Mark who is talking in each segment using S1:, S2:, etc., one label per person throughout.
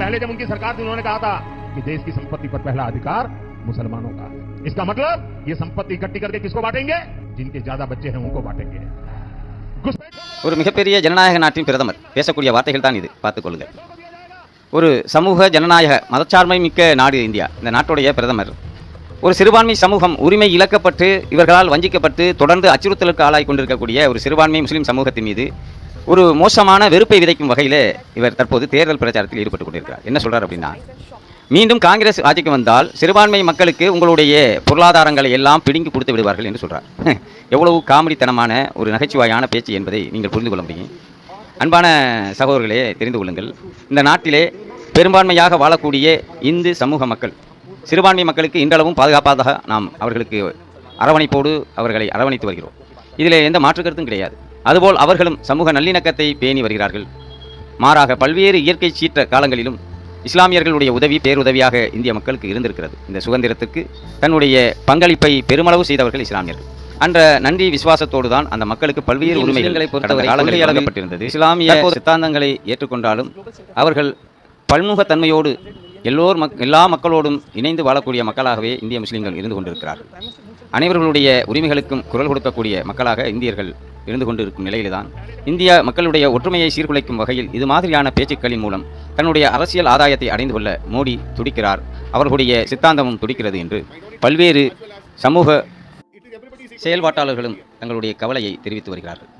S1: पहले जब उनकी सरकार थी उन्होंने कहा था कि देश की संपत्ति पर पहला अधिकार मुसलमानों का है इसका मतलब ये संपत्ति इकट्ठी करके किसको बांटेंगे जिनके ज्यादा बच्चे हैं उनको बांटेंगे घुसपैठ
S2: ஒரு மிகப்பெரிய ஜனநாயக நாட்டின் பிரதமர் பேசக்கூடிய வார்த்தைகள் தான் இது பார்த்துக்கொள்ளுங்கள் ஒரு சமூக ஜனநாயக மதச்சார்மை மிக்க நாடு இந்தியா இந்த நாட்டுடைய பிரதமர் ஒரு சிறுபான்மை சமூகம் உரிமை இழக்கப்பட்டு இவர்களால் வஞ்சிக்கப்பட்டு தொடர்ந்து அச்சுறுத்தலுக்கு ஆளாய் கொண்டிருக்கக்கூடிய ஒரு சிறுபான்மை முஸ்லீம் சமூகத்தின் மீது ஒரு மோசமான வெறுப்பை விதைக்கும் வகையில் இவர் தற்போது தேர்தல் பிரச்சாரத்தில் ஈடுபட்டு கொண்டிருக்கிறார். என்ன சொல்றார் அப்படின்னா மீண்டும் காங்கிரஸ் ஆட்சிக்கு வந்தால் சிறுபான்மை மக்களுக்கு உங்களுடைய பொருளாதாரங்களை எல்லாம் பிடுங்கி கொடுத்து விடுவார்கள் என்று சொல்றார். எவ்வளவு காமெடித்தனமான ஒரு நகைச்சுவையான பேச்சு என்பதை நீங்கள் புரிந்து கொள்ள முடியும். அன்பான சகோதரர்களே தெரிந்து கொள்ளுங்கள். இந்த நாட்டிலே பெரும்பான்மையாக வாழக்கூடிய இந்து சமூக மக்கள் சிறுபான்மை மக்களுக்கு இன்றளவும் பாதுகாப்பாக நாம் அவர்களுக்கு அரவணைப்போடு அவர்களை அரவணைத்து வருகிறோம். இதில் எந்த மாற்று கருத்தும் கிடையாது. அதுபோல் அவர்களும் சமூக நல்லிணக்கத்தை பேணி வருகிறார்கள். மாறாக பல்வேறு இயற்கை சீற்ற காலங்களிலும் இஸ்லாமியர்களுடைய உதவி பேருதவியாக இந்திய மக்களுக்கு இருந்திருக்கிறது. இந்த சுதந்திரத்துக்கு தன்னுடைய பங்களிப்பை பெருமளவு செய்தவர்கள் இஸ்லாமியர்கள். அன்ற நன்றி விசுவாசத்தோடு தான் அந்த மக்களுக்கு பல்வேறு உரிமைகளை பொறுத்தவரை காலங்களில் வழங்கப்பட்டிருந்தது. இஸ்லாமிய சித்தாந்தங்களை ஏற்றுக்கொண்டாலும் அவர்கள் பன்முகத்தன்மையோடு எல்லோர் மக் எல்லா மக்களோடும் இணைந்து வாழக்கூடிய மக்களாகவே இந்திய முஸ்லீம்கள் இருந்து கொண்டிருக்கிறார்கள். அனைவர்களுடைய உரிமைகளுக்கும் குரல் கொடுக்கக்கூடிய மக்களாக இந்தியர்கள் இருந்து கொண்டிருக்கும் நிலையில்தான். இந்திய மக்களுடைய ஒற்றுமையை சீர்குலைக்கும் வகையில் இது மாதிரியான பேச்சுக்களின் மூலம் தன்னுடைய அரசியல் ஆதாயத்தை அடைந்து கொள்ள மோடி துடிக்கிறார். அவர்களுடைய சித்தாந்தமும் துடிக்கிறது என்று பல்வேறு சமூக செயல்பாட்டாளர்களும் தங்களுடைய கவலையை தெரிவித்து வருகிறார்கள்.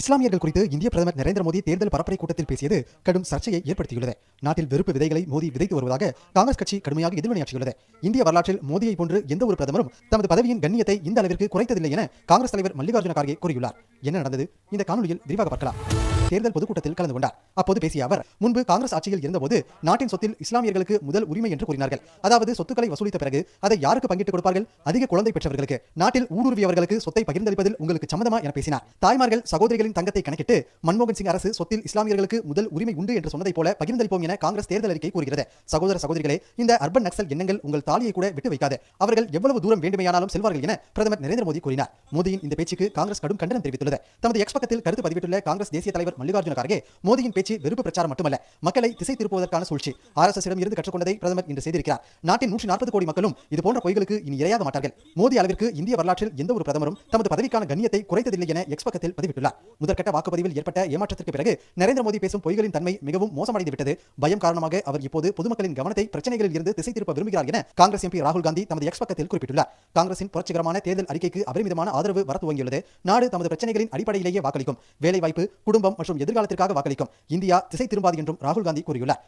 S3: இஸ்லாமியர்கள் குறித்து இந்திய பிரதமர் நரேந்திர மோடி தேர்தல் பரப்புரை கூட்டத்தில் பேசியது கடும் சர்ச்சையை ஏற்படுத்தியுள்ளது. நாட்டில் வெறுப்பு விதைகளை மோடி விதைத்து வருவதாக காங்கிரஸ் கட்சி கடுமையாக எதிர்வினையாற்றியுள்ளது இந்திய வரலாற்றில் மோடியை போன்று எந்த ஒரு பிரதமரும் தமது பதவியின் கண்ணியத்தை இந்த அளவிற்கு குறைத்ததில்லை என காங்கிரஸ் தலைவர் மல்லிகார்ஜுன கார்கே கூறியுள்ளார். என்ன நடந்தது? இந்த காணொலியில் விரிவாக பார்க்கலாம். தேர்தல் பொதுக்கூட்டத்தில் கலந்து கொண்டார். அப்போது பேசிய அவர் முன்பு காங்கிரஸ் ஆட்சியில் இருந்தபோது நாட்டின் சொத்தில் இஸ்லாமியர்களுக்கு முதல் உரிமை என்று கூறினார்கள். அதாவது சொத்துக்களை வசூலித்த பிறகு அதை யாருக்கு பங்கிட்டு கொடுப்பார்கள்? அதிக குழந்தை பெற்றவர்களுக்கு. நாட்டில் ஊடுருவியவர்களுக்கு சொத்தை பகிர்ந்தளிப்பதில் உங்களுக்கு சம்மதமா என பேசினார். தாய்மார்கள் சகோதரிகளின் தங்கத்தை கணக்கிட்டு மன்மோகன் சிங் அரசு சொத்தில் இஸ்லாமியர்களுக்கு முதல் உரிமை உண்டு என்று சொன்னதை போல பகிர்ந்தளிப்போம் என காங்கிரஸ் தேர்தல் அறிக்கை கூறுகிறது. சகோதர சகோதரிகளே இந்த அர்பன் நக்சல் எண்ணங்கள் உங்கள் தாலியை கூட விட்டு வைக்காது. அவர்கள் எவ்வளவு தூரம் வேண்டுமையானாலும் செல்வார்கள் என பிரதமர் நரேந்திர மோடி கூறினார். மோடியின் இந்த பேச்சுக்கு காங்கிரஸ் கடும் கண்டனம் தெரிவித்துள்ளது. தமது எக்ஸ் பக்கத்தில் கருத்து பதிவிட்டுள்ள காங்கிரஸ் தேசிய தலைவர் மல்லிகார்ஜுன கார்கே மோடியின் பேச்சு வெறுப்பு பிரச்சாரம் மட்டுமல்ல மக்களை திசை திருப்புவதற்கான சூழ்ச்சி. ஆர்எஸ்எஸ் இடம் இருந்து கற்றுக்கொண்டதை பிரதமர் இன்று செய்திருக்கிறார். நாட்டின் நூற்றி நாற்பது கோடி மக்களும் இதுபோன்ற பொய்களுக்கு இனி இரையாக மாட்டார்கள். மோடி அளவிற்கு இந்திய வரலாற்றில் எந்த ஒரு பிரதமரும் தமது பதவிக்கான கண்ணியத்தை குறைத்ததில்லை என எக்ஸ் பக்கத்தில் பதிவிட்டுள்ளார். முதற்கட்ட வாக்குப்பதிவில் ஏற்பட்ட ஏமாற்றத்திற்கு பிறகு நரேந்திர மோடி பேசும் பொய்களின் தன்மை மிகவும் மோசமடைந்து விட்டது பயம் காரணமாக அவர் இப்போது பொதுமக்களின் கவனத்தை பிரச்சனைகளில் இருந்து திசை திருப்ப விரும்புகிறார் என காங்கிரஸ் எம்பி ராகுல் காந்தி தமது எக்ஸ் பக்கத்தில் குறிப்பிட்டுள்ளார். காங்கிரசின் புரட்சிகரமான தேர்தல் அறிக்கைக்கு அபரிமிதமான ஆதரவு வர துவங்கியுள்ளது. நாடு தமது பிரச்சனைகளின் அடிப்படையிலேயே வாக்களிக்கும். வேலைவாய்ப்பு குடும்பம் மற்றும் எதிர்காலத்திற்காக வாக்களிக்கும். இந்தியா திசை திரும்பாது என்றும் ராகுல் காந்தி கூறியுள்ளார்.